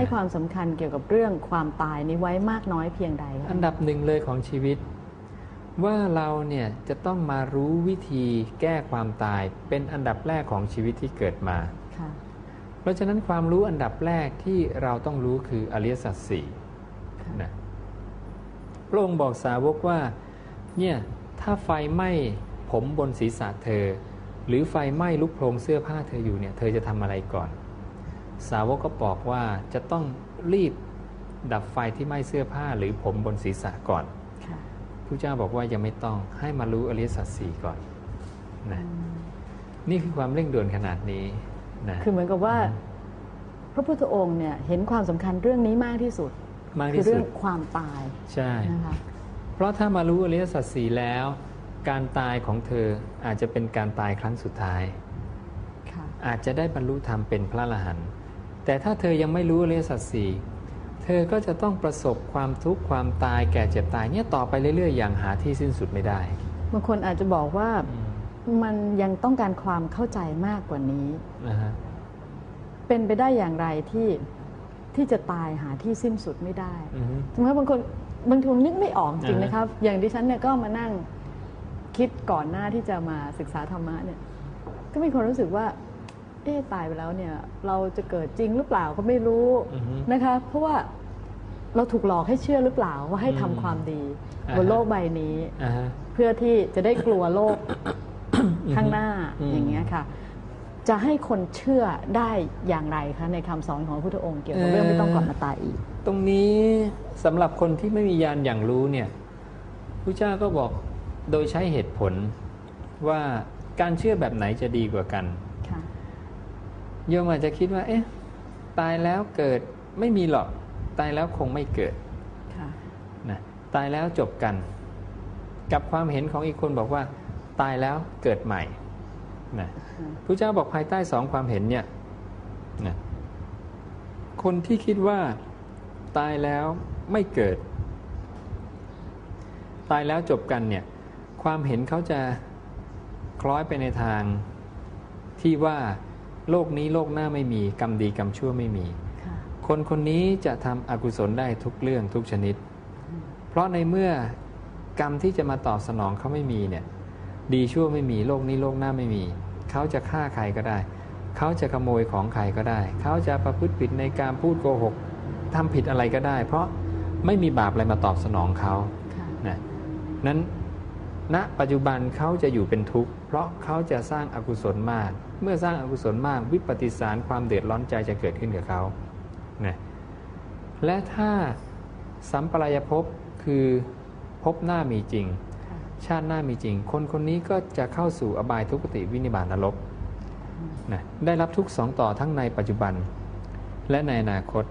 ให้ความสำคัญเกี่ยวกับเรื่องความตายนี้ไว้มากน้อยเพียงใดคะอันดับหนึ่งเลยของชีวิต ว่าเราเนี่ยจะต้องมารู้วิธีแก้ความตายเป็นอันดับแรกของชีวิตที่เกิดมาค่ะเพราะฉะนั้นความรู้อันดับแรกที่เราต้องรู้คืออริยสัจสี่ค่ะนะพระองค์บอกสาวกว่า เนี่ย ถ้าไฟไหม้ผมบนศีรษะเธอ หรือไฟไหม้ลุกโพรงเสื้อผ้าเธออยู่เนี่ย เธอจะทำอะไรก่อน สาวกก็บอกว่าจะต้องรีบดับไฟที่ไหม้เสื้อผ้าหรือผมบนศีรษะก่อนค่ะพระเจ้าบอกว่ายังไม่ต้องให้มารู้อริยสัจสี่ก่อนนะนี่คือความเร่งด่วนขนาดนี้นะคือเหมือนกับว่า พระพุทธองค์เนี่ยเห็นความสำคัญเรื่องนี้มากที่สุดมากคือที่สุเรื่ดองความตายใช่นะคะเพราะถ้ามารู้อริยสัจสี่แล้ว การตายของเธออาจจะเป็นการตายครั้งสุดท้ายค่ะอาจจะได้บรรลุธรรมเป็นพระอรหันต์ แต่ถ้าเธอยังไม่รู้อริยสัจสี่เธอก็จะต้องประสบความทุกข์ความตายแก่เจ็บตายเนี่ยต่อไปเรื่อยๆ อย่างหาที่สิ้นสุดไม่ได้บางคนอาจจะบอกว่าอืมมันยังต้องการความเข้าใจมากกว่านี้นะฮะเป็นไปได้อย่างไรที่ที่จะตายหาที่สิ้นสุดไม่ได้อือฮึสมมติว่าบางคนบางทีนึกไม่ออกจริงอ่าฮะนะครับ อย่างดิฉันเนี่ยก็มานั่งคิดก่อนหน้าที่จะมาศึกษาธรรมะเนี่ย ก็มีความรู้สึกว่า เอ๊ะตายไปแล้วเนี่ยเราจะเกิดจริงหรือเปล่าก็ไม่รู้อือฮึนะคะ เพราะว่าเราถูกหลอกให้เชื่อหรือเปล่าว่าให้ทำอืมความดีอ่าฮะบนโลกใบนี้ อ่าฮะ เพื่อที่จะได้กลัวโลก ข้างหน้าอืม อย่างเงี้ยค่ะ จะให้คนเชื่อได้อย่างไรคะในคำสอนของพระพุทธองค์เกี่ยวกับเรื่องไม่ต้องกลับมาตายอีก ตรงนี้สำหรับคนที่ไม่มียานอย่างรู้เนี่ยพระเจ้าก็บอกโดยใช้เหตุผลว่าการเชื่อแบบไหนจะดีกว่ากันค่ะ โยมอาจจะคิดว่า เอ๊ะ ตายแล้วเกิดไม่มีหรอก ตายแล้วคงไม่เกิดค่ะนะตายแล้วจบกัน กับความเห็นของอีกคนบอกว่า ตายแล้วเกิดใหม่นะพระเจ้าบอกภายใต้สองความเห็นเนี่ยนะคนที่คิดว่าตายแล้วไม่เกิด ตายแล้วจบกันเนี่ย ความเห็นเขาจะคล้อยไปในทางที่ว่า โลกนี้โลกหน้าไม่มีกรรมดีกรรมชั่วไม่มีค่ะคนคนนี้จะทำอกุศลได้ทุกเรื่องทุกชนิด เพราะในเมื่อกรรมที่จะมาตอบสนองเขาไม่มีเนี่ยดีชั่วไม่มีโลกนี้โลกหน้าไม่มี เขาจะฆ่าใครก็ได้ เขาจะขโมยของใครก็ได้ เขาจะประพฤติผิดในการพูดโกหกทำผิดอะไรก็ได้ เพราะไม่มีบาปอะไรมาตอบสนองเขาค่ะนะนั้น ณปัจจุบันเขาจะอยู่เป็นทุกข์เพราะเขาจะสร้างอากุศลมาก เมื่อสร้างอากุศลมากวิปฏิสารความเดือดร้อนใจจะเกิดขึ้นกับเขานะและถ้าสัมปรายภพคือภพหน้ามีจริง ชาติหน้ามีจริง คนคนนี้ก็จะเข้าสู่อบายทุกขติวินิบาตนรกนะได้รับทุกสองต่อทั้งในปัจจุบันและในอนาคต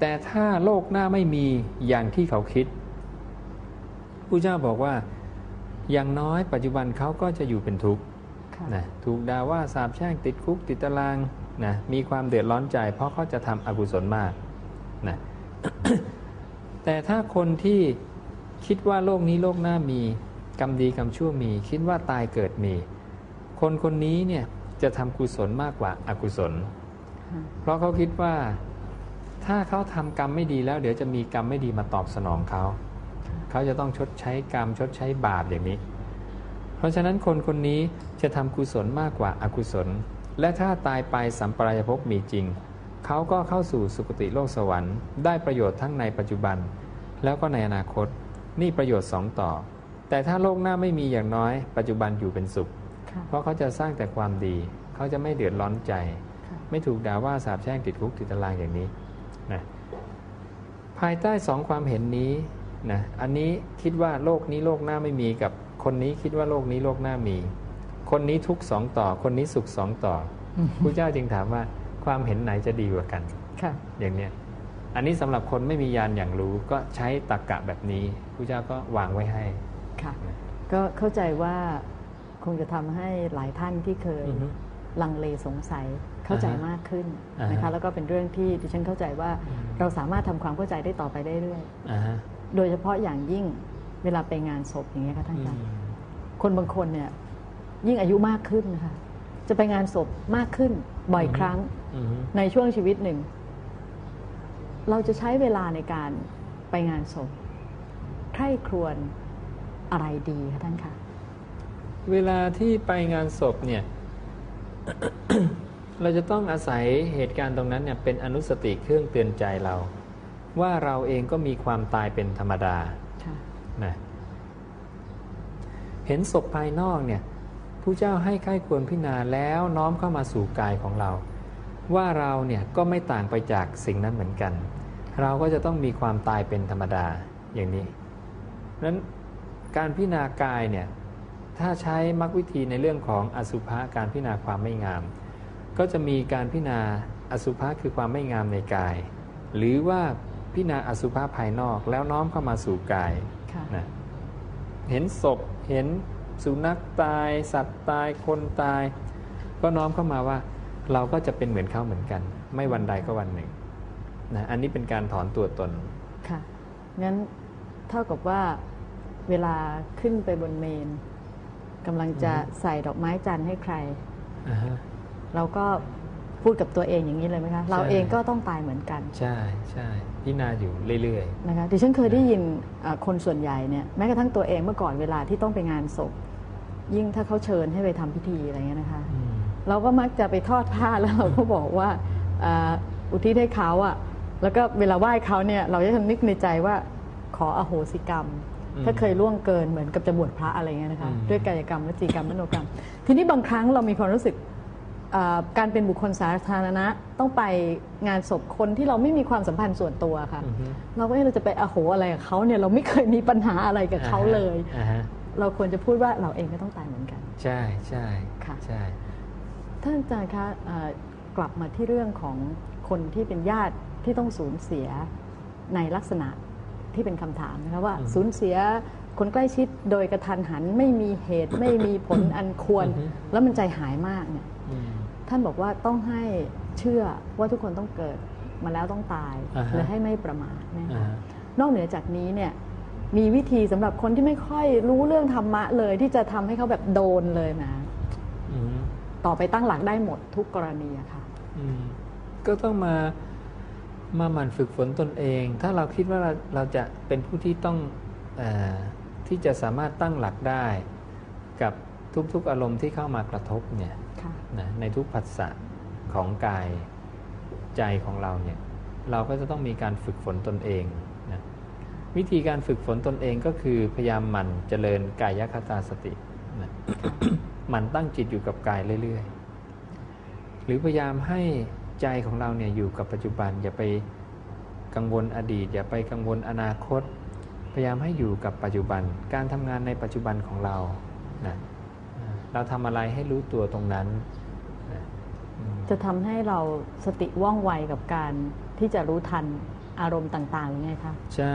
แต่ถ้าโลกหน้าไม่มีอย่างที่เขาคิดผู้เจ้าบอกว่า อย่างน้อยปัจจุบันเขาก็จะอยู่เป็นทุกข์ค่ะนะถูกด่าว่าสาบแช่งติดคุกติดตารางนะมีความเดือดร้อนใจ เพราะเขาจะทำอกุศลมากนะแต่ถ้าคนที่คิดว่าโลกนี้โลกหน้ามีกรรมดีกรรมชั่วมี คิดว่าตายเกิดมี คนคนนี้เนี่ยจะทำกุศลมากกว่าอากุศลค่ะเพราะเขาคิดว่าถ้าเขาทำกรรมไม่ดีแล้ว เดี๋ยวจะมีกรรมไม่ดีมาตอบสนองเขา เขาจะต้องชดใช้กรรมชดใช้บาปอย่างนี้ เพราะฉะนั้นคนคนนี้จะทำกุศลมากกว่าอากุศล และถ้าตายไปสัมปรายภพมีจริง เขาก็เข้าสู่สุคติโลกสวรรค์ ได้ประโยชน์ทั้งในปัจจุบัน แล้วก็ในอนาคต นี่ประโยชน์สองต่อ แต่ถ้าโลกหน้าไม่มีอย่างน้อย ปัจจุบันอยู่เป็นสุขค่ะเพราะเขาจะสร้างแต่ความดี เขาจะไม่เดือดร้อนใจค่ะไม่ถูกด่าว่าสาบแช่งติดคุกติดตารางอย่างนี้นะภายใต้สองความเห็นนี้ นะอันนี้คิดว่าโลกนี้โลกหน้าไม่มีกับคนนี้คิดว่าโลกนี้โลกหน้ามี คนนี้ทุกข์สองต่อ คนนี้สุขสองต่ออพระเจ้าจึงถามว่าความเห็นไหนจะดีกว่ากันค่ะอย่างเนี้ยอันนี้สำหรับคนไม่มียานอย่างรู้ก็ใช้ตรรกกะแบบนี้พระเจ้าก็วางไว้ให้ค่ะก็เข้าใจว่าคงจะทำให้หลายท่านที่เคยอือฮึลังเลสงสัยเข้าใจอ่าฮะมากขึ้นอ่าฮะนะคะแล้วก็เป็นเรื่องที่ดิฉันเข้าใจว่าเราสามารถทำความเข้าใจได้ต่อไปได้เรื่อยอ่าฮะ โดยเฉพาะอย่างยิ่งเวลาไปงานศพอย่างเงี้ยค่ะท่านอาจารย์คนบางคนเนี่ย ยิ่งอายุมากขึ้นนะคะจะไปงานศพมากขึ้นบ่อยครั้งอือฮึในช่วงชีวิตหนึ่ง เราจะใช้เวลาในการไปงานศพใคร่ครวญอะไรดีคะท่านคะเวลาที่ไปงานศพเนี่ย เราจะต้องอาศัยเหตุการณ์ตรงนั้นเนี่ยเป็นอนุสติเครื่องเตือนใจเรา ว่าเราเองก็มีความตายเป็นธรรมดาค่ะนะเห็นศพภายนอกเนี่ยผู้เจ้าให้ใกล้ควรพิจารณาแล้วน้อมเข้ามาสู่กายของเรา ว่าเราเนี่ยก็ไม่ต่างไปจากสิ่งนั้นเหมือนกัน เราก็จะต้องมีความตายเป็นธรรมดาอย่างนี้นั้นการพิจารณากายเนี่ยถ้าใช้มรรควิธีในเรื่องของอสุภะการพิจารณาความไม่งาม ก็จะมีการพิจารณาอสุภะคือความไม่งามในกาย หรือว่า พิจารณาอสุภะภายนอกแล้วน้อมเข้ามาสู่กายค่ะนะเห็นศพเห็นสุนัขตาย สัตว์ตายคนตาย ก็น้อมเข้ามาว่า เราก็จะเป็นเหมือนเขาเหมือนกัน ไม่วันใดก็วันหนึ่งนะอันนี้เป็นการถอนตัวตนค่ะงั้นเท่ากับว่าเวลาขึ้นไปบนเมนกำลังจะอือฮึใส่ดอกไม้จันทร์ให้ใครอ่าฮะเราก็พูดกับตัวเองอย่างนี้เลยไหมคะ เราเองก็ต้องตายเหมือนกัน ใช่ใช่ พิจารณาอยู่เรื่อยนะคะดิฉันเคยได้ยินอ่าคนส่วนใหญ่เนี่ยแม้กระทั่งตัวเองเมื่อก่อนเวลาที่ต้องไปงานศพ ยิ่งถ้าเขาเชิญให้ไปทำพิธีอะไรเงี้ยนะคะๆอืม เราก็มักจะไปทอดผ้าแล้วเราก็บอกว่าอ่าอุทิศให้เขาอะแล้วก็เวลาไหว้เขาเนี่ยเราจะนึกในใจว่าขออโหสิกรรมถ้าเคยล่วงเกินเหมือนกับจะบวชพระอะไรเงี้ยนะคะด้วยกายกรรมวจีกรรมมโนกรรม ทีนี้บางครั้งเรามีความรู้สึกอ่า การเป็นบุคคลสาธารณะต้องไปงานศพคนที่เราไม่มีความสัมพันธ์ส่วนตัวค่ะอือฮึเราก็เอ๊ะเราจะไปอโหอะไรกับเขาเนี่ยเราไม่เคยมีปัญหาอะไรกับเขาเลยอ่าฮะเราควรจะพูดว่าเราเองก็ต้องตายเหมือนกัน ใช่ใช่ค่ะใช่ท่านอาจารย์คะเอ่อกลับมาที่เรื่องของคนที่เป็นญาติที่ต้องสูญเสียในลักษณะที่เป็นคำถามนะคะว่าอืมสูญเสียคนใกล้ชิดโดยกระทันหันไม่มีเหตุไม่มีผลอันควรอือฮึแล้วมันใจหายมากเนี่ยอืม ท่านบอกว่าต้องให้เชื่อว่าทุกคนต้องเกิดมาแล้วต้องตายอ่าฮะและให้ไม่ประมาทนะอ่าคะฮะนอกเหนือจากนี้เนี่ยมีวิธีสำหรับคนที่ไม่ค่อยรู้เรื่องธรรมะเลย ที่จะทำให้เขาแบบโดนเลยนะอืมต่อไปตั้งหลักได้หมดทุกกรณีอะค่ะอืมก็ต้องมามาหมั่นฝึกฝนตนเอง ถ้าเราคิดว่าเราเราจะเป็นผู้ที่ต้องเออที่จะสามารถตั้งหลักได้ กับทุกๆอารมณ์ที่เข้ามากระทบเนี่ยค่ะ นะในทุกผัสสะของกายใจของเราเนี่ยเราก็จะต้องมีการฝึกฝนตนเองนะวิธีการฝึกฝนตนเองก็คือพยายามหมั่นเจริญกายคตาสตินะหมั่นตั้งจิตอยู่กับกายเรื่อยๆ หรือพยายามให้ใจของเราเนี่ยอยู่กับปัจจุบัน อย่าไปกังวลอดีต อย่าไปกังวลอนาคต พยายามให้อยู่กับปัจจุบัน การทำงานในปัจจุบันของเรานะเราทำอะไรให้รู้ตัวตรงนั้น จะทำให้เราสติว่องไวกับการที่จะรู้ทันอารมณ์ต่างๆหรือไงคะใช่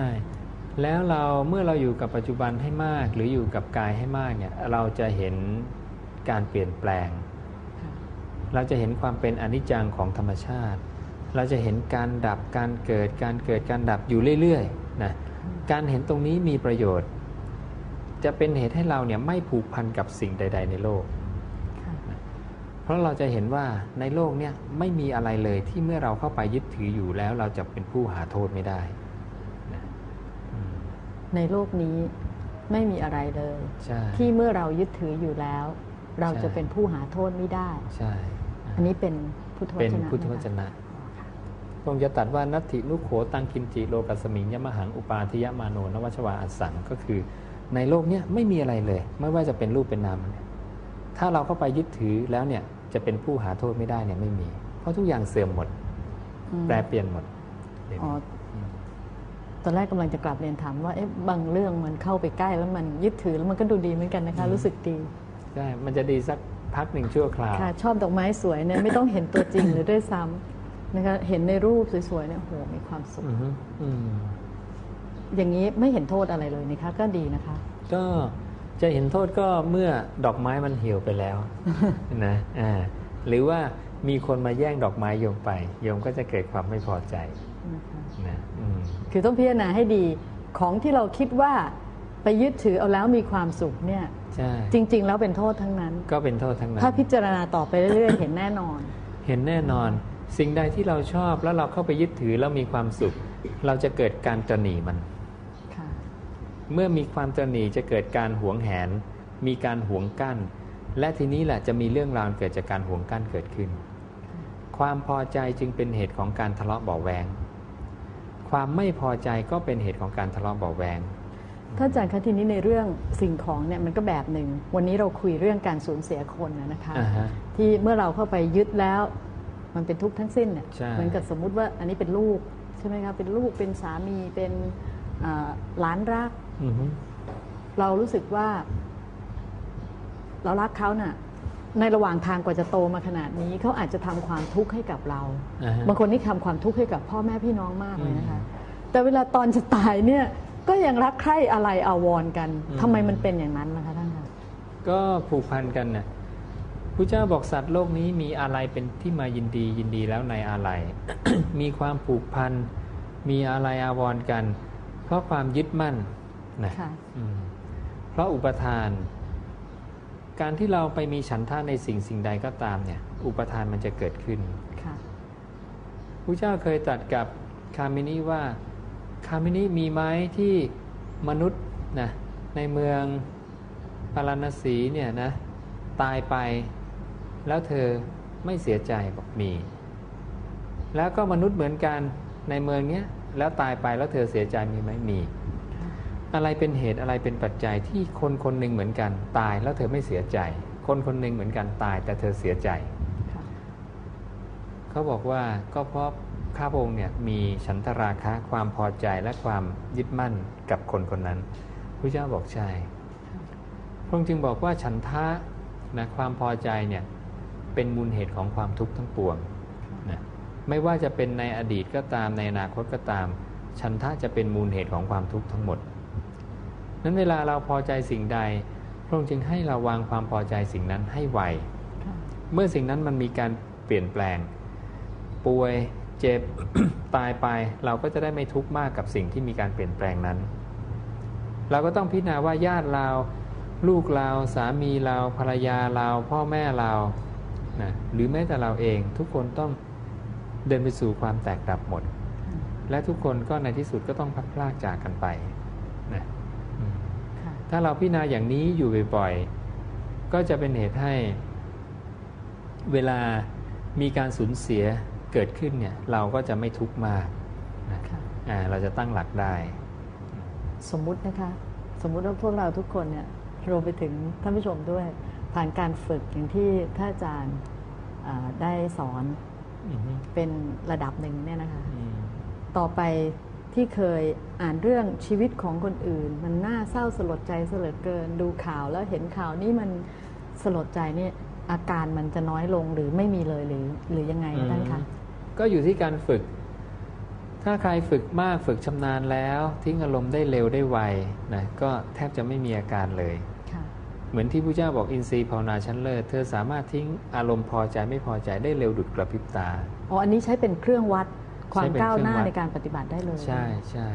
แล้วเราเมื่อเราอยู่กับปัจจุบันให้มาก หรืออยู่กับกายให้มากเนี่ยเราจะเห็นการเปลี่ยนแปลงค่ะเราจะเห็นความเป็นอนิจจังของธรรมชาติ เราจะเห็นการดับการเกิดการเกิดการดับอยู่เรื่อยๆนะการเห็นตรงนี้มีประโยชน์ จะเป็นเหตุให้เราเนี่ยไม่ผูกพันกับสิ่งใด ๆ ในโลกค่ะ เพราะเราจะเห็นว่าในโลกเนี่ยไม่มีอะไรเลยที่เมื่อเราเข้าไปยึดถืออยู่แล้วเราจะเป็นผู้หาโทษไม่ได้นะอืมในโลกนี้ไม่มีอะไรเลยใช่ที่เมื่อเรายึดถืออยู่แล้ว เราใช่จะเป็นผู้หาโทษไม่ได้ใช่ะอันนี้เป็นพุทธวเป็นจนะพุทธวจคนะพระองค์จะตรัดว่านัตถินุโขตังคินจิโลกัสสมิงยมหังอุปาทิยมาโนนวัชวาอัสสังก็คือ ในโลกเนี้ยไม่มีอะไรเลย ไม่ว่าจะเป็นรูปเป็นนามเนี่ยถ้าเราเข้าไปยึดถือแล้วเนี่ย จะเป็นผู้หาโทษไม่ได้เนี่ยไม่มี เพราะทุกอย่างเสื่อมหมดอืมแปรเปลี่ยนหมดอ๋อตอนแรกกำลังจะกลับเรียนถามว่าเอ๊ะบางเรื่องมันเข้าไปใกล้แล้วมันยึดถือแล้วมันก็ดูดีเหมือนกันนะคะ รู้สึกดีใช่มันจะดีสักพักหนึ่งชั่วคราวค่ะชอบดอกไม้สวยเนี่ยไม่ต้องเห็นตัวจริงหรือด้วยซ้ำนะคะเห็นในรูปสวยๆเนี่ยโหมีความสุขอือฮึอืมอย่างนี้ไม่เห็นโทษอะไรเลยนะคะก็ดีนะคะ ก็ จะเห็นโทษก็เมื่อดอกไม้มันเหี่ยวไปแล้วนะอ่าหรือว่ามีคนมาแย่งดอกไม้โยมไป โยมก็จะเกิดความไม่พอใจนะคะนะอืมคือต้องพิจารณาให้ดีของที่เราคิดว่าไปยึดถือเอาแล้วมีความสุขเนี่ยใช่จริง ๆ แล้วเป็นโทษทั้งนั้น ก็เป็นโทษทั้งนั้น ถ้าพิจารณาต่อไปเรื่อยๆ เห็นแน่นอน เห็นแน่นอน สิ่งใดที่เราชอบแล้วเราเข้าไปยึดถือแล้วมีความสุข เราจะเกิดการตระหนี่มันค่ะ เมื่อมีความตระหนี่จะเกิดการหวงแหน มีการหวงกั้น และทีนี้แหละจะมีเรื่องราวเกิดจากการหวงกั้นเกิดขึ้น ความพอใจจึงเป็นเหตุของการทะเลาะเบาะแวง ความไม่พอใจก็เป็นเหตุของการทะเลาะเบาะแวงท่านอาจารย์คะทีนี้ในเรื่องสิ่งของเนี่ยมันก็แบบหนึ่ง วันนี้เราคุยเรื่องการสูญเสียคนนะนะคะอ่าฮะที่เมื่อเราเข้าไปยึดแล้วมันเป็นทุกข์ทั้งสิ้นเนี่ยใช่เหมือนกับสมมุติว่าอันนี้เป็นลูกใช่ไหมคะเป็นลูกเป็นสามีเป็นอ่าหลานรักอือฮึ เรารู้สึกว่า เรารักเขาน่ะ ในระหว่างทางกว่าจะโตมาขนาดนี้เขาอาจจะทำความทุกข์ให้กับเราอ่าฮะบางคนนี่ทำความทุกข์ให้กับพ่อแม่พี่น้องมากเลยนะคะอืแต่เวลาตอนจะตายเนี่ย ก็ยังรักใคร่อะไรอาวรณ์กันอืมทำไมมันเป็นอย่างนั้นล่ะคะท่านคะก็ผูกพันกันนะพระเจ้าบอกสัตว์โลกนี้มีอะไรเป็นที่มายินดียินดีแล้วในอะไร มีความผูกพัน มีอะไรอาวรณ์กัน เพราะความยึดมั่น นะค่ะอืมเพราะอุปทาน การที่เราไปมีฉันท่าในสิ่งสิ่งใดก็ตามเนี่ย อุปทานมันจะเกิดขึ้นค่ะพระเจ้าเคยตรัสกับคามินีว่าคามินีมีไหมที่มนุษย์นะในเมืองปาราณสีเนี่ยนะตายไป แล้วเธอไม่เสียใจบอกมี แล้วก็มนุษย์เหมือนกันในเมืองเนี้ยแล้วตายไปแล้วเธอเสียใจมีไหมมี อะไรเป็นเหตุอะไรเป็นปัจจัยที่คนคนหนึ่งเหมือนกันตายแล้วเธอไม่เสียใจ คนคนหนึ่งเหมือนกันตายแต่เธอเสียใจค่ะเขาบอกว่าก็เพราะข้าพระองค์เนี่ยมีฉันทราคะความพอใจและความยึดมั่นกับคนคนนั้นพระเจ้าบอกใช่พระองค์จึงบอกว่าฉันทะนะความพอใจเนี่ยเป็นมูลเหตุของความทุกข์ทั้งปวงนะไม่ว่าจะเป็นในอดีตก็ตามในอนาคตก็ตาม ฉันทะจะเป็นมูลเหตุของความทุกข์ทั้งหมด นั้นเวลาเราพอใจสิ่งใด พระองค์จึงให้เราวางความพอใจสิ่งนั้นให้ไวค่ะเมื่อสิ่งนั้นมันมีการเปลี่ยนแปลง ป่วยเจ็บตายไป เราก็จะได้ไม่ทุกข์มากกับสิ่งที่มีการเปลี่ยนแปลงนั้น เราก็ต้องพิจารณาว่าญาติเราลูกเราสามีเราภรรยาเราพ่อแม่เรานะหรือแม้แต่เราเองทุกคนต้องเดินไปสู่ความแตกดับหมด และทุกคนก็ในที่สุดก็ต้องพัดพลากจากกันไปนะอืมค่ะ ถ้าเราพิจารณาอย่างนี้อยู่บ่อยๆ ก็จะเป็นเหตุให้ เวลามีการสูญเสียเกิดขึ้นเนี่ยเราก็จะไม่ทุกข์มากนะค่ะอ่าเราจะตั้งหลักได้ สมมุตินะคะ สมมุติว่าพวกเราทุกคนเนี่ยรวมไปถึงท่านผู้ชมด้วย ผ่านการฝึกอย่างที่ท่านอาจารย์อ่าได้สอนอือฮึเป็นระดับหนึ่งเนี่ยนะคะอืมต่อไป ที่เคยอ่านเรื่องชีวิตของคนอื่น มันน่าเศร้าสลดใจเสลอเกิน ดูข่าวแล้วเห็นข่าวนี้มันสลดใจเนี่ยอาการมันจะน้อยลงหรือไม่มีเลยหรือหรือยังไงคะท่านคะก็อยู่ที่การฝึก ถ้าใครฝึกมากฝึกชำนาญแล้ว ทิ้งอารมณ์ได้เร็วได้ไวนะก็แทบจะไม่มีอาการเลยค่ะเหมือนที่พระเจ้าบอกอินทรีย์ภาวนาชั้นเลิศเธอสามารถทิ้งอารมณ์พอใจไม่พอใจได้เร็วดุดกระพริบตาอ๋ออันนี้ใช้เป็นเครื่องวัด ความใช้เป็นก้าวหน้าเครื่องวัดในการปฏิบัติได้เลยใช่ใช่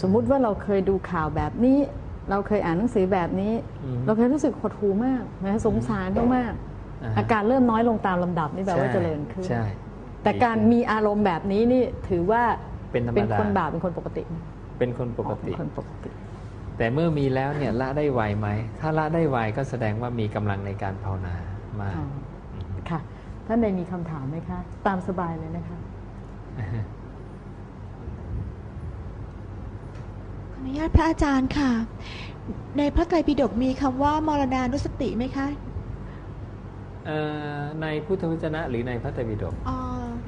สมมุติว่าเราเคยดูข่าวแบบนี้ เราเคยอ่านหนังสือแบบนี้อืมเราเคยรู้สึกหดหูมากนะสงสารเขามากอ่าฮะอาการเริ่มน้อยลงตามลำดับนี่แปลว่าเจริญขึ้นใช่แต่การมีอารมณ์แบบนี้นี่ถือว่าเป็นธรรมเป็นดาคนบาปเป็นคนปกติไหมเป็นคนปกติเป็นคนปกติ แต่เมื่อมีแล้วเนี่ยละได้ไวไหม ถ้าละได้ไวก็แสดงว่ามีกำลังในการภาวนามากอ๋อค่ะท่านใดมีคำถามไหมคะ ตามสบายเลยนะคะ ขออนุญาตพระอาจารย์ค่ะ ในพระไตรปิฎกมีคำว่ามรณานุสติไหมคะเอ่อในพุทธวจนะหรือในพระไตรปิฎกอ๋อ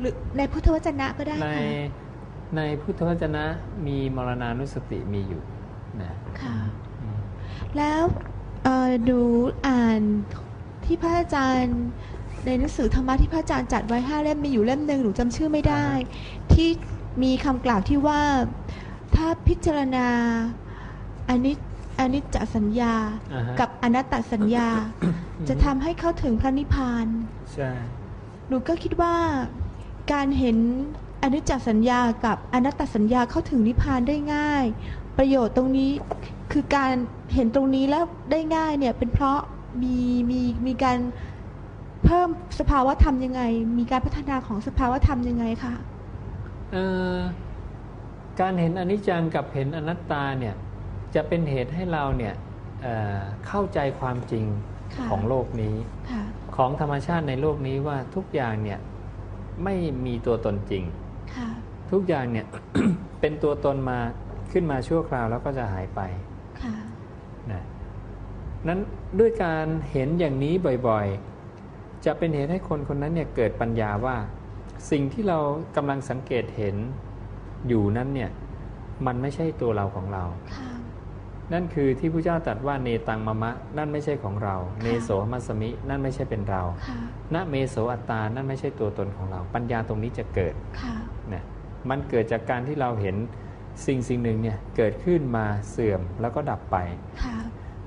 หรือในพุทธวจนะก็ได้ในค่ะในพุทธวจนะมีมรณานุสติมีอยู่นะค่ะอืมแล้วเอ่อดูอ่านที่พระอาจารย์ ในหนังสือธรรมะที่พระอาจารย์จัดไว้ห้าเล่มมีอยู่เล่มหนึ่งหนูจำชื่อไม่ได้ ที่มีคำกล่าวที่ว่าถ้าพิจารณาอนิจอนิจจสัญญาอ่าฮะ กับอนัตตสัญญา จะทำให้เข้าถึงพระนิพพาน ใช่ หนูก็คิดว่าการเห็นอนิจจสัญญากับอนัตตสัญญาเข้าถึงนิพพานได้ง่าย ประโยชน์ตรงนี้คือการเห็นตรงนี้แล้วได้ง่ายเนี่ยเป็นเพราะมีมีมีการ เพิ่มสภาวะธรรมยังไง มีการพัฒนาของสภาวะธรรมยังไงคะเอ่อการเห็นอนิจจังกับเห็นอนัตตาเนี่ยจะเป็นเหตุให้เราเนี่ยเอ่อเข้าใจความจริงค่ะของโลกนี้ค่ะของธรรมชาติในโลกนี้ว่าทุกอย่างเนี่ยไม่มีตัวตนจริงค่ะทุกอย่างเนี่ยเป็นตัวตนมาขึ้นมาชั่วคราวแล้วก็จะหายไปค่ะนะนั้นด้วยการเห็นอย่างนี้บ่อยๆ จะเป็นเหตุให้คนคนนั้นเนี่ยเกิดปัญญาว่าสิ่งที่เรากำลังสังเกตเห็นอยู่นั้นเนี่ยมันไม่ใช่ตัวเราของเราค่ะนั่นคือที่พระเจ้าตรัสว่าเนตังมะมะ นั่นไม่ใช่ของเรา เนโสมัสสมิ นั่นไม่ใช่เป็นเราค่ะณเมโสอัตตา นั่นไม่ใช่ตัวตนของเรา ปัญญาตรงนี้จะเกิดค่ะนะมันเกิดจากการที่เราเห็นสิ่งสิ่งหนึ่งเนี่ยเกิดขึ้นมาเสื่อมแล้วก็ดับไปค่ะ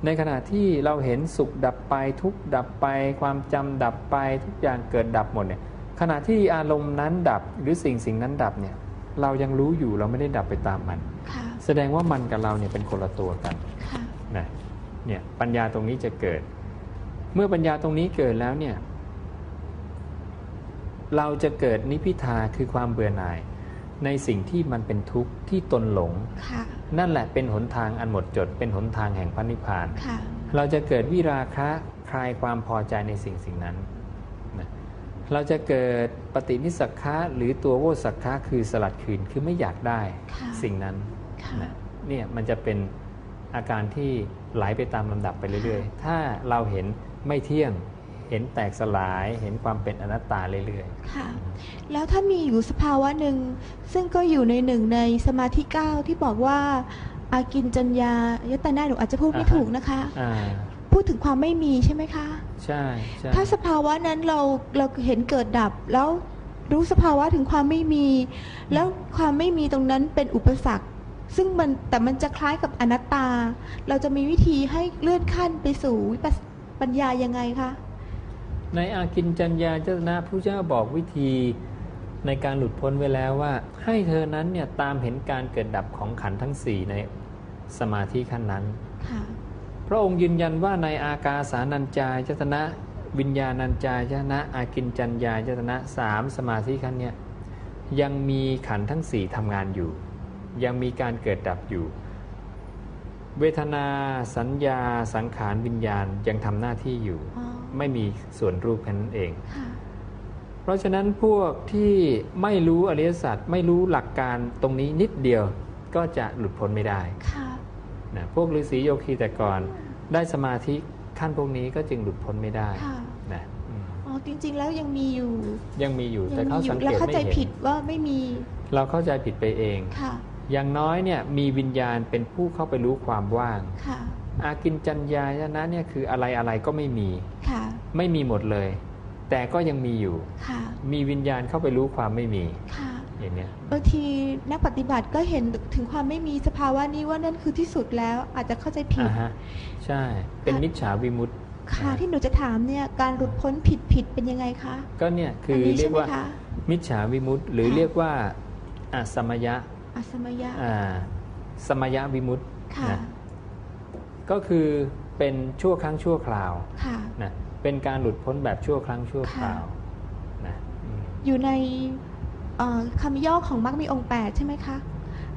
ในขณะที่เราเห็นสุขดับไปทุกข์ดับไป ความจำดับไปทุกอย่างเกิดดับหมดเนี่ยขณะที่อารมณ์นั้นดับหรือสิ่งสิ่งนั้นดับเนี่ยเรายังรู้อยู่เราไม่ได้ดับไปตามมันค่ะแสดงว่ามันกับเราเนี่ยเป็นคนละตัวกันค่ะนะเนี่ยปัญญาตรงนี้จะเกิด เมื่อปัญญาตรงนี้เกิดแล้วเนี่ยเราจะเกิดนิพพิทาคือความเบื่อหน่าย ในสิ่งที่มันเป็นทุกข์ที่ตนหลงค่ะนั่นแหละเป็นหนทางอันหมดจด เป็นหนทางแห่งพระนิพพานค่ะเราจะเกิดวิราคะคลายความพอใจในสิ่งสิ่งนั้นนะเราจะเกิดปฏินิสสักคะหรือตัวโวสักคะคือสลัดคืนคือไม่อยากได้ค่ะสิ่งนั้นค่ะนะเนี่ยมันจะเป็นอาการที่ไหลไปตามลำดับไปเรื่อย ๆ ถ้าเราเห็นไม่เที่ยง เห็นแตกสลายเห็นความเป็นอนัตตาเรื่อยค่ะ แล้วถ้ามีอยู่สภาวะหนึ่ง ซึ่งก็อยู่ในหนึ่งในสมาธิเก้าที่บอกว่าอากินจัญญายตนาหนูอาจจะพูดไม่ถูกนะคะๆอ่าพูดถึงความไม่มีใช่ไหมคะ ใช่ใช่ถ้าสภาวะนั้นเราเราเห็นเกิดดับแล้วรู้สภาวะถึงความไม่มี แล้วความไม่มีตรงนั้นเป็นอุปสรรค ซึ่งมันแต่มันจะคล้ายกับอนัตตา เราจะมีวิธีให้เลื่อนขั้นไปสู่วิปัสปัญญายังไงคะ ในอากินจัญญาเจตนะผู้เจ้าบอกวิธีในการหลุดพ้นไว้แล้วว่า ให้เธอนั้นเนี่ยตามเห็นการเกิดดับของขันธ์ทั้งสี่ในสมาธิขั้นนั้นค่ะพระองค์ยืนยันว่าในอากาสานัญจายตนะวิญญาณัญจายตนะอากินจัญญายตนะสามสมาธิขั้นเนี่ยยังมีขันธ์ทั้งสี่ทำงานอยู่ ยังมีการเกิดดับอยู่ เวทนาสัญญาสังขารวิญญาณยังทำหน้าที่อยู่อ๋อ ไม่มีส่วนรูปแค่นั้นเองค่ะเพราะฉะนั้นพวกที่ไม่รู้อริยสัจไม่รู้หลักการตรงนี้นิดเดียวก็จะหลุดพ้นไม่ได้ค่ะนะพวกฤาษีโยคีแต่ก่อนได้สมาธิขั้นพวกนี้ก็จึงหลุดพ้นไม่ได้ค่ะนะอืมอ๋อจริงๆแล้วยังมีอยู่ ยังมีอยู่แต่ยังเขามีอสัยู่งเกแล้วตเข้าไม่ใจเห็ผิดนว่าไม่มี เราเข้าใจผิดไปเองค่ะอย่างน้อยเนี่ยมีวิญญาณเป็นผู้เข้าไปรู้ความว่างค่ะ อากินจัญญายนะเนี่ยคืออะไรอะไรก็ไม่มีค่ะไม่มีหมดเลย แต่ก็ยังมีอยู่ค่ะมีวิญญาณเข้าไปรู้ความไม่มีค่ะอย่างเนี้ยบางทีนักปฏิบัติก็เห็นถึงความไม่มีสภาวะนี้ว่านั่นคือที่สุดแล้ว อาจจะเข้าใจผิดอ่าฮะใช่ เป็นมิจฉาวิมุตติค่ะที่หนูจะถามเนี่ยการหลุดพ้นผิดผิดเป็นยังไงคะ ก็เนี่ยคือนี้เรีใช่ยกไหมว่าคะมิจฉาวิมุตติหรือค่ะเรียกว่าอาสมยะอัสมยะอ่าสมยะวิมุตติค่ะนะ ก็คือเป็นชั่วครั้งชั่วคราวค่ะนะเป็นการหลุดพ้นแบบชั่วครั้งชั่วคราวค่ะนะอืมอยู่ในเอ่อคำย่อของมรรคมีองค์แปดใช่ไหมคะ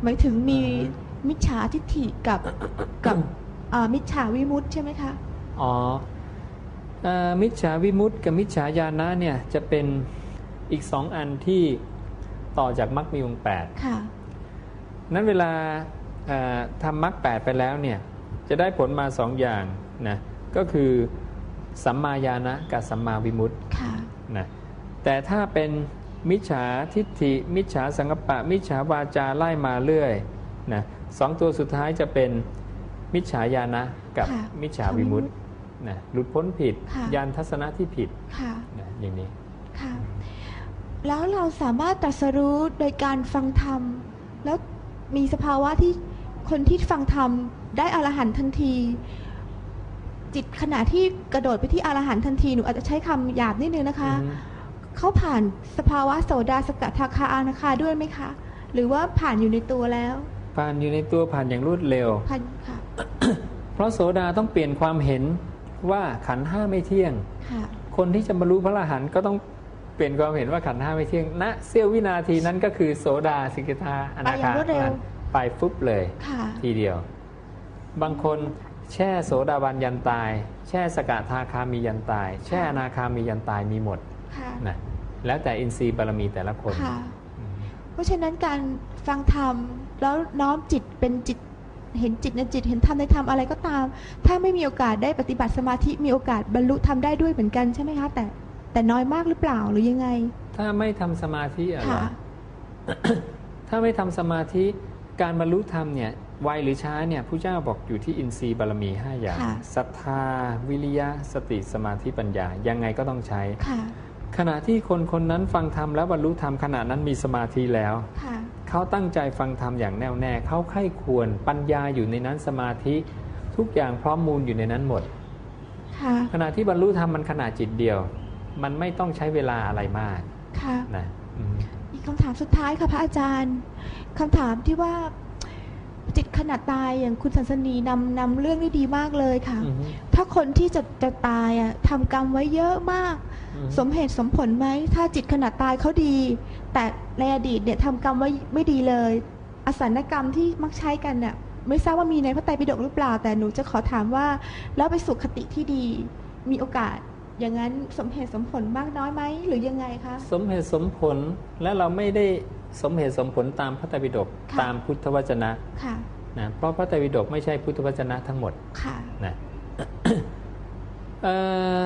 หมายถึงมีอ่าฮะมิจฉาทิฏฐิกับกับเอ่อมิจฉาวิมุตติใช่ไหมคะอ๋อเอ่อมิจฉาวิมุตติกับมิจฉาญาณะเนี่ยจะเป็นอีกสองอันที่ต่อจากมรรคมีองค์แปดค่ะนั้นเวลาเอ่อทำมรรคแปดไปแล้วเนี่ย จะได้ผลมาสองอย่างนะก็คือสัมมาญาณะกับสัมมาวิมุตติค่ะนะแต่ถ้าเป็นมิจฉาทิฏฐิ มิจฉาสังกปปะ มิจฉาวาจาไล่มาเรื่อยนะสองตัวสุดท้ายจะเป็นมิจฉาญาณะกับค่ะมิจฉาวิมุตตินะหลุดพ้นผิดค่ะยานทัศนะที่ผิดค่ะนะอย่างนี้ค่ะแล้วเราสามารถตรัสรู้โดยการฟังธรรม แล้วมีสภาวะที่ คนที่ฟังธรรมได้อรหันต์ทันที จิตขณะที่กระโดดไปที่อรหันต์ทันทีหนูอาจจะใช้คำหยาบนิดนึงนะคะอือฮึเขาผ่านสภาวะโสดาสกทาคาอานาคาด้วยไหมคะ หรือว่าผ่านอยู่ในตัวแล้วผ่านอยู่ในตัวผ่านอย่างรวดเร็ว ผ่านค่ะเพราะโสดาต้องเปลี่ยนความเห็นว่าขันธ์ห้าไม่เที่ยง ค่ะคคนที่จะบรรลุพระอรหันต์ก็ต้องเปลี่ยนความเห็นว่าขันธ์ห้าไม่เที่ยงณเสี้ยววินาทีนั้นก็คือโสดาสิกขาอนาคาไปอย่างรวดเร็วนั้น ไปฟุบเลยค่ะทีเดียว บางคนแช่โสดาบันยันตาย แช่สกทาคามียันตาย แช่อนาคามียันตายมีหมดค่ะนะแล้วแต่อินทรีย์บารมีแต่ละคนค่ะอืมเพราะฉะนั้นการฟังธรรมแล้วน้อมจิตเป็นจิตเห็นจิตในจิตเห็นธรรมในธรรมอะไรก็ตาม ถ้าไม่มีโอกาสได้ปฏิบัติสมาธิมีโอกาสบรรลุธรรมได้ด้วยเหมือนกันใช่ไหมคะ แต่แต่น้อยมากหรือเปล่าหรือยังไง ถ้าไม่ทำสมาธิอะเหรค่ะอถ้าไม่ทำสมาธิ การบรรลุธรรมเนี่ยไวหรือช้าเนี่ยผู้เจ้าบอกอยู่ที่อินทรีย์บารมี 5 อย่างค่ะศรัทธา วิริยะ สติสมาธิปัญญา ยังไงก็ต้องใช้ค่ะขณะที่คนคนนั้นฟังธรรมแล้วบรรลุธรรมขณะนั้นมีสมาธิแล้วค่ะเขาตั้งใจฟังธรรมอย่างแน่วแน่เขาไข้ควรปัญญาอยู่ในนั้นสมาธิ ทุกอย่างพร้อมมูลอยู่ในนั้นหมดค่ะขณะที่บรรลุธรรมมันขนาดจิตเดียว มันไม่ต้องใช้เวลาอะไรมากค่ะนะอืมอีก คำถามสุดท้ายค่ะพระอาจารย์คำถามที่ว่าจิตขณะตายอย่างคุณสันสนีนำนำเรื่องได้ดีมากเลยค่ะอือฮึถ้าคนที่จะจะตายอะทำกรรมไว้เยอะมากอือฮึสมเหตุสมผลไหม ถ้าจิตขณะตายเขาดี แต่ในอดีตเนี่ยทำกรรมไว้ไม่ดีเลย อสันกรรมที่มักใช้กันเนี่ยไม่ทราบว่ามีในพระไตรปิฎกหรือเปล่า แต่หนูจะขอถามว่า แล้วไปสู่คติที่ดีมีโอกาส อย่างนั้นสมเหตุสมผลมากน้อยไหมหรือยังไงคะ สมเหตุสมผลและเราไม่ได้สมเหตุสมผลตามพระไตรปิฎกค่ะตามพุทธวจนะค่ะนะเพราะพระไตรปิฎกไม่ใช่พุทธวจนะทั้งหมดค่ะนะเอ่อ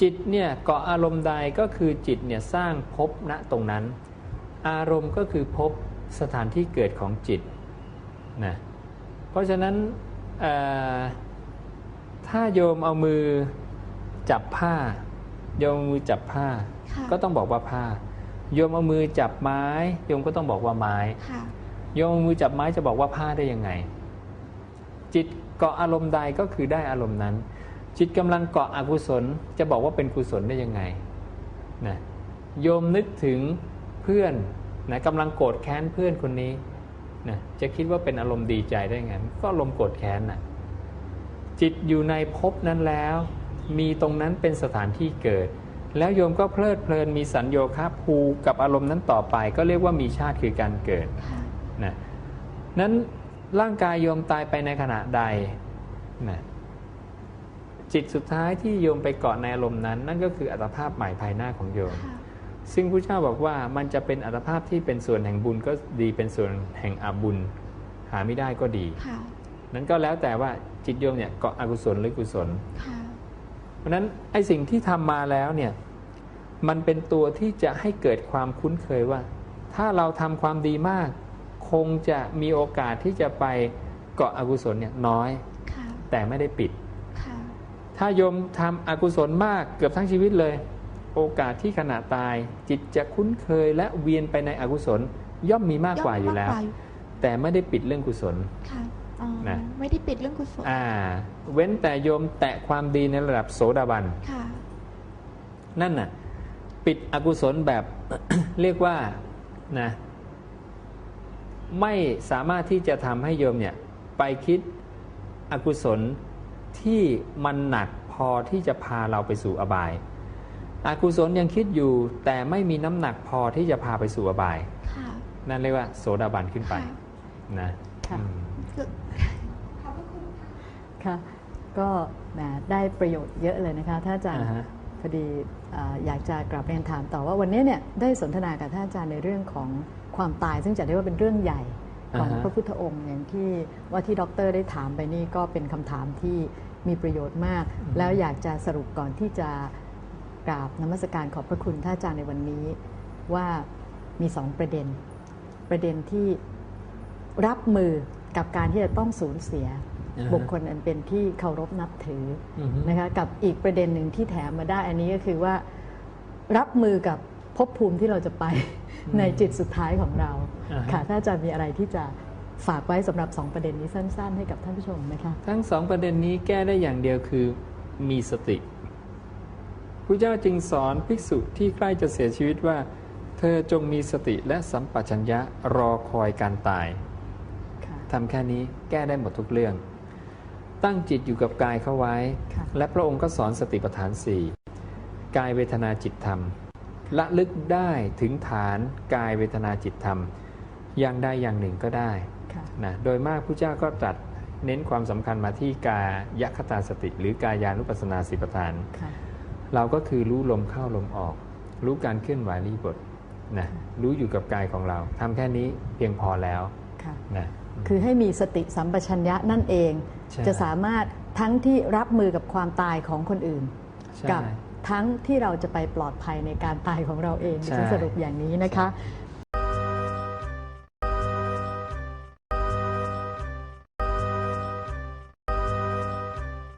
จิตเนี่ยเกาะอารมณ์ใดก็คือจิตเนี่ยสร้างภพณตรงนั้น อารมณ์ก็คือภพสถานที่เกิดของจิตนะเพราะฉะนั้นเอ่อถ้าโยมเอามือ จับผ้า โยมเอามือจับผ้าค่ะก็ต้องบอกว่าผ้า โยมเอามือจับไม้ โยมก็ต้องบอกว่าไม้ค่ะโยมเอามือจับไม้จะบอกว่าผ้าได้ยังไง จิตเกาะอารมณ์ใดก็คือได้อารมณ์นั้น จิตกำลังเกาะอกุศลจะบอกว่าเป็นกุศลได้ยังไงนะโยมนึกถึงเพื่อนนะกำลังโกรธแค้นเพื่อนคนนี้นะจะคิดว่าเป็นอารมณ์ดีใจได้ไงก็อารมณ์โกรธแค้นน่ะจิตอยู่ในภพนั้นแล้ว มีตรงนั้นเป็นสถานที่เกิด แล้วโยมก็เพลิดเพลินมีสัญโยคะภูกับอารมณ์นั้นต่อไป ก็เรียกว่ามีชาติคือการเกิดค่ะนะนั้นร่างกายโยมตายไปในขณะใดนะจิตสุดท้ายที่โยมไปเกาะในอารมณ์นั้น นั่นก็คืออัตภาพใหม่ภายหน้าของโยมค่ะซึ่งพระเจ้าบอกว่ามันจะเป็นอัตภาพที่เป็นส่วนแห่งบุญก็ดีเป็นส่วนแห่งอาบุญ หาไม่ได้ก็ดีค่ะนั้นก็แล้วแต่ว่าจิตโยมเนี่ยเกาะอกุศลหรือกุศลค่ะเพ ราะฉะนั้นไอ้สิ่งที่ทำมาแล้วเนี่ยมันเป็นตัวที่จะให้เกิดความคุ้นเคยว่า ถ้าเราทำความดีมาก คงจะมีโอกาสที่จะไปเกาะอกุศลเนี่ยน้อยค่ะแต่ไม่ได้ปิดค่ะถ้าโยมทำอกุศลมากเกือบทั้งชีวิตเลย โอกาสที่ขณะตาย จิตจะคุ้นเคยและเวียนไปในอกุศลย่อมมีมากกว่าอยู่แล้วมกกาแต่ไม่ได้ปิดเรื่องกุศลค่ะอ๋อ นะไม่ได้ปิดเรื่องกุศลอ่า เว้นแต่โยมแตะความดีในระดับโสดาบันค่ะนั่นน่ะ ปิดอกุศลแบบเรียกว่านะไม่สามารถที่จะทำให้โยมเนี่ยไปคิดอกุศลที่มันหนักพอที่จะพาเราไปสู่อบาย อกุศลยังคิดอยู่แต่ไม่มีน้ำหนักพอที่จะพาไปสู่อบายค่ะนั่นเรียกว่า โสดาบันขึ้นไปค่ะนะ ค่ะอืมคือค่ะก็แหมได้ประโยชน์เยอะเลยนะคะท่านอาจารย์อ่าฮะพอดีอ่าอยากจะกลับเรียนถามต่อว่าวันนี้เนี่ยได้สนทนากับท่านอาจารย์ในเรื่องของความตาย ซึ่งจะได้ว่าเป็นเรื่องใหญ่ของอ่าฮะพระพุทธองค์อย่างที่ว่าที่ด็อกเตอร์ได้ถามไปนี่ก็เป็นคำถามที่มีประโยชน์มาก แล้วอยากจะสรุปก่อนที่จะกราบนมัสการขอบพระคุณท่านอาจารย์ในวันนี้ว่ามีสองประเด็น ประเด็นที่รับมือ กับการที่จะต้องสูญเสียอ่าฮะบุคคลอันเป็นที่เคารพนับถืออือฮึนะคะกับอีกประเด็นหนึ่งที่แถมมาได้อันนี้ก็คือว่ารับมือกับภพภูมิที่เราจะไปในจิตสุดท้ายของเราอ่าฮะค่ะถ้าอาจารย์มีอะไรที่จะฝากไว้สำหรับสองประเด็นนี้สั้น ๆ ให้กับท่านผู้ชมนะคะทั้งสองประเด็นนี้แก้ได้อย่างเดียวคือมีสติพระเจ้าจึงสอนภิกษุที่ใกล้จะเสียชีวิตว่า เธอจงมีสติและสัมปชัญญะรอคอยการตายค่ะ ทำแค่นี้แก้ได้หมดทุกเรื่อง ตั้งจิตอยู่กับกายเข้าไว้ค่ะและพระองค์ก็สอนสติปัฏฐานสี่กายเวทนาจิตธรรมละลึกได้ถึงฐานกายเวทนาจิตธรรม อย่างใดอย่างหนึ่งก็ได้ค่ะนะโดยมากพระเจ้าก็ตรัสเน้นความสำคัญมาที่กายคตาสติ หรือกายานุปัสสนาสิปทานค่ะเราก็คือรู้ลมเข้าลมออก รู้การเคลื่อนไหวรีบทนะรู้อยู่กับกายของเราทำแค่นี้เพียงพอแล้วค่ะนะ คือให้มีสติสัมปชัญญะนั่นเองใช่จะสามารถทั้งที่รับมือกับความตายของคนอื่นใช่กับทั้งที่เราจะไปปลอดภัยในการตายของเราเองใช่ฉันสรุปอย่างนี้นะคะ